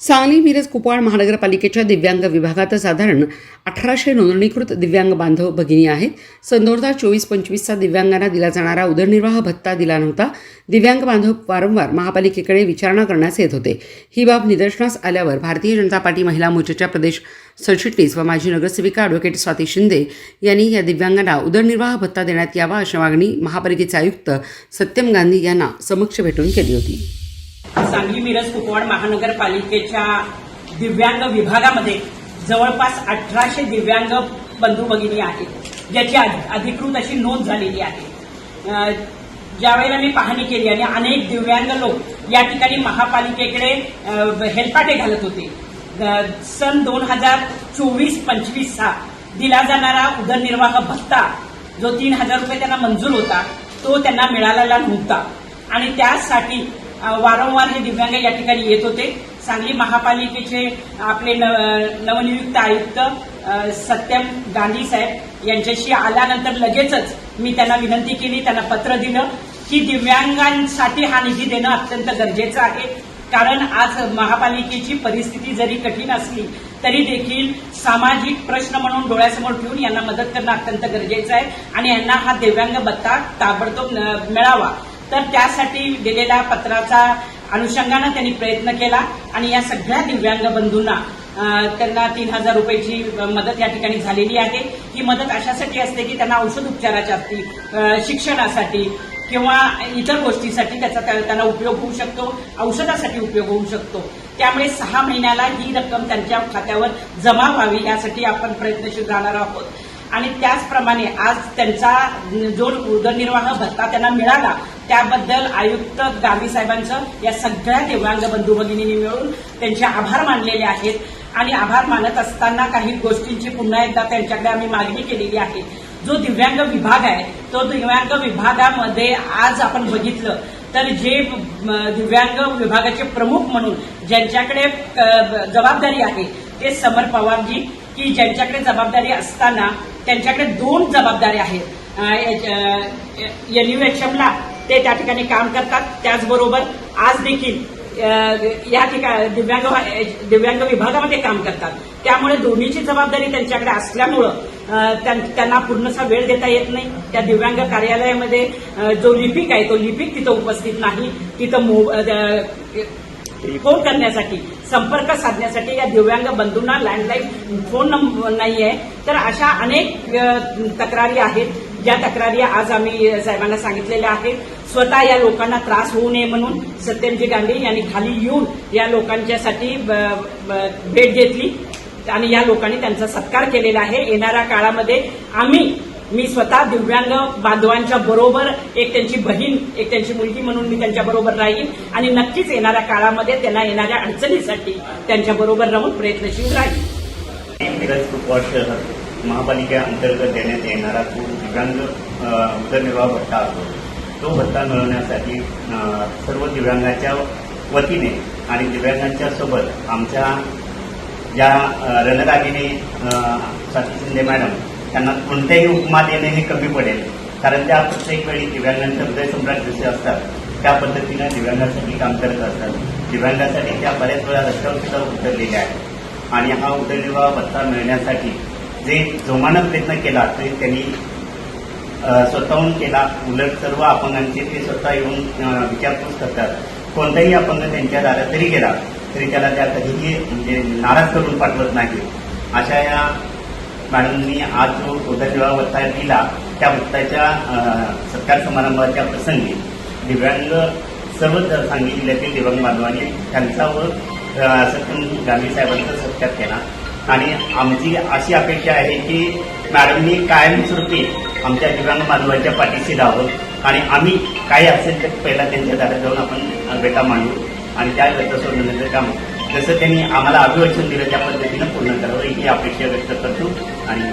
सांगली मिरज कुपवाड महानगरपालिकेच्या दिव्यांग विभागात साधारण अठराशे नोंदणीकृत दिव्यांग बांधव भगिनी आहेत. सन दोन हजार चोवीस पंचवीसचा दिव्यांगांना दिला जाणारा उदरनिर्वाह भत्ता दिला नव्हता. दिव्यांग बांधव वारंवार महापालिकेकडे विचारणा करण्यास येत होते. ही बाब निदर्शनास आल्यावर भारतीय जनता पार्टी महिला मोर्चाच्या प्रदेश सरचिटणीस व माजी नगरसेविका ॲडव्होकेट स्वाती शिंदे यांनी या दिव्यांगांना उदरनिर्वाह भत्ता देण्यात यावा अशी मागणी महापालिकेचे आयुक्त सत्यम गांधी यांना समक्ष भेटून केली होती. सांगली मिरज कुपवाड महानगरपालिकेच्या दिव्यांग विभागामध्ये जवळपास अठराशे दिव्यांग बंधू भगिनी आहेत ज्याची अधिकृत अशी नोंद झालेली आहे. ज्यावेळेला मी पाहणी केली आणि अनेक दिव्यांग लोक या ठिकाणी महापालिकेकडे हेलपाटे घालत होते. सन दोन हजार चोवीस पंचवीस सा दिला जाणारा उदरनिर्वाह भत्ता जो तीन हजार रुपये त्यांना मंजूर होता तो त्यांना मिळालेला नव्हता. आणि त्यासाठी वारंवार हे दिव्यांग या ठिकाणी येत होते. सांगली महापालिकेचे आपले न- नवनियुक्त आयुक्त सत्यम गांधी साहेब यांच्याशी आल्यानंतर लगेचच मी त्यांना विनंती केली त्यांना पत्र दिलं की दिव्यांगांसाठी हा निधी देणं अत्यंत गरजेचं आहे. कारण आज महापालिकेची परिस्थिती जरी कठीण असली तरी देखील सामाजिक प्रश्न म्हणून डोळ्यासमोर ठेवून यांना मदत करणं अत्यंत गरजेचं आहे. आणि यांना हा दिव्यांग भत्ता ताबडतोब मिळावा. तर त्यासाठी दिलेल्या पत्राचा अनुषंगानं त्यांनी प्रयत्न केला आणि या सगळ्या दिव्यांग बंधूंना त्यांना तीन हजार रुपयाची मदत या ठिकाणी झालेली आहे. ही मदत अशासाठी असते की त्यांना औषध उपचाराच्या असती शिक्षणासाठी किंवा इतर गोष्टीसाठी त्याचा त्या- त्यांना उपयोग होऊ शकतो औषधासाठी उपयोग होऊ शकतो. त्यामुळे सहा महिन्याला ही रक्कम त्यांच्या खात्यावर जमा व्हावी यासाठी आपण प्रयत्नशील राहणार आहोत. आणि त्याचप्रमाणे आज त्यांचा जो उदरनिर्वाह भत्ता त्यांना मिळाला त्याबद्दल आयुक्त गांधी साहेबांचं या सगळ्या दिव्यांग बंधू भगिनींनी मिळून त्यांचे आभार मानलेले आहेत. आणि आभार मानत असताना काही गोष्टींची पुन्हा एकदा त्यांच्याकडे आम्ही मागणी केलेली आहे. जो दिव्यांग विभाग आहे तो दिव्यांग विभागामध्ये आज आपण बघितलं तर जे दिव्यांग विभागाचे प्रमुख म्हणून ज्यांच्याकडे जबाबदारी आहे ते समर पवारजी की ज्यांच्याकडे जबाबदारी असताना त्यांच्याकडे दोन जबाबदारी आहेत. एनयूएचएमला ते त्या ठिकाणी काम करतात. त्याचबरोबर आज देखील या ठिकाणी दिव्यांग दिव्यांग विभागामध्ये काम करतात. त्यामुळे दोन्हीची जबाबदारी त्यांच्याकडे असल्यामुळं त्यां- त्यांना पूर्णसा वेळ देता येत नाही. त्या दिव्यांग कार्यालयामध्ये जो लिपिक आहे तो लिपिक तिथं उपस्थित नाही. तिथं मो- फोन करण्यासाठी संपर्क साधण्यासाठी या दिव्यांग बंधूंना लँडलाईन फोन नंबर नाही आहे तर अशा अनेक तक्रारी आहेत. ज्या तक्रारी आज आम्ही साहेबांना सांगितलेल्या आहेत. स्वतः या लोकांना त्रास होऊ नये म्हणून सत्यमजी गांधी यांनी खाली येऊन या लोकांच्यासाठी ब- ब- भेट घेतली आणि या लोकांनी त्यांचा सत्कार केलेला आहे. येणाऱ्या काळामध्ये आम्ही मी स्वतः दिव्यांग बांधवांच्या बरोबर एक त्यांची बहीण एक त्यांची मुलगी म्हणून मी त्यांच्या बरोबर राहीन आणि नक्कीच येणाऱ्या काळामध्ये त्यांना येणाऱ्या अडचणीसाठी त्यांच्या बरोबर राहून प्रयत्नशील राहील मिरज महापालिका अंतर्गत देण्यात येणारा तो दिव्यांग उदरनिर्वाह भत्ता असतो तो भत्ता मिळवण्यासाठी सर्व दिव्यांगाच्या वतीने आणि दिव्यांगांच्या सोबत आमच्या ज्या रणदागिने रणरागिणी स्वाती शिंदे मॅडम त्यांना कोणत्याही उपमा देणे हे कमी पडेल. कारण त्या प्रत्येक वेळी दिव्यांगांचे हृदयसम्राट जसे असतात त्या पद्धतीनं दिव्यांगासाठी काम करत असतात. दिव्यांगासाठी त्या बऱ्याच वेळा रस्त्यावर सुद्धा उतरलेल्या आहेत. आणि हा उदरनिर्वाह भत्ता मिळण्यासाठी जे जोमानं प्रयत्न केला तरी त्यांनी स्वतःहून केला. उलट सर्व अपंगांचे ते स्वतः येऊन विचारपूस करतात. कोणताही अपंग त्यांच्या दारात जरी गेला तरी त्याला त्या कधीही म्हणजे नाराज करून पाठवत नाही. अशा या मॅडमनी आज जो उदरनिर्वाह भत्ता दिला त्या भत्ताच्या सत्कार समारंभाच्या प्रसंगी दिव्यांग सर्व सांगली जिल्ह्यातील दिव्यांग बांधवांनी त्यांचा व अ, सत्यम गांधी साहेबांचा सत्कार केला. आणि आमची अशी अपेक्षा आहे की मॅडमनी कायमस्वरूपी आमच्या दिव्यांग बांधवांच्या पाठीशी राहावं. आणि आम्ही काही असेल तर पहिला त्यांच्या दारात जाऊन आपण बेटा मांडू. आणि त्या व्यक्त सोडण्याचं काम जसं त्यांनी आम्हाला अभिवाचन दिलं त्या पद्धतीनं पूर्ण करावं ही अपेक्षा व्यक्त करतो. आणि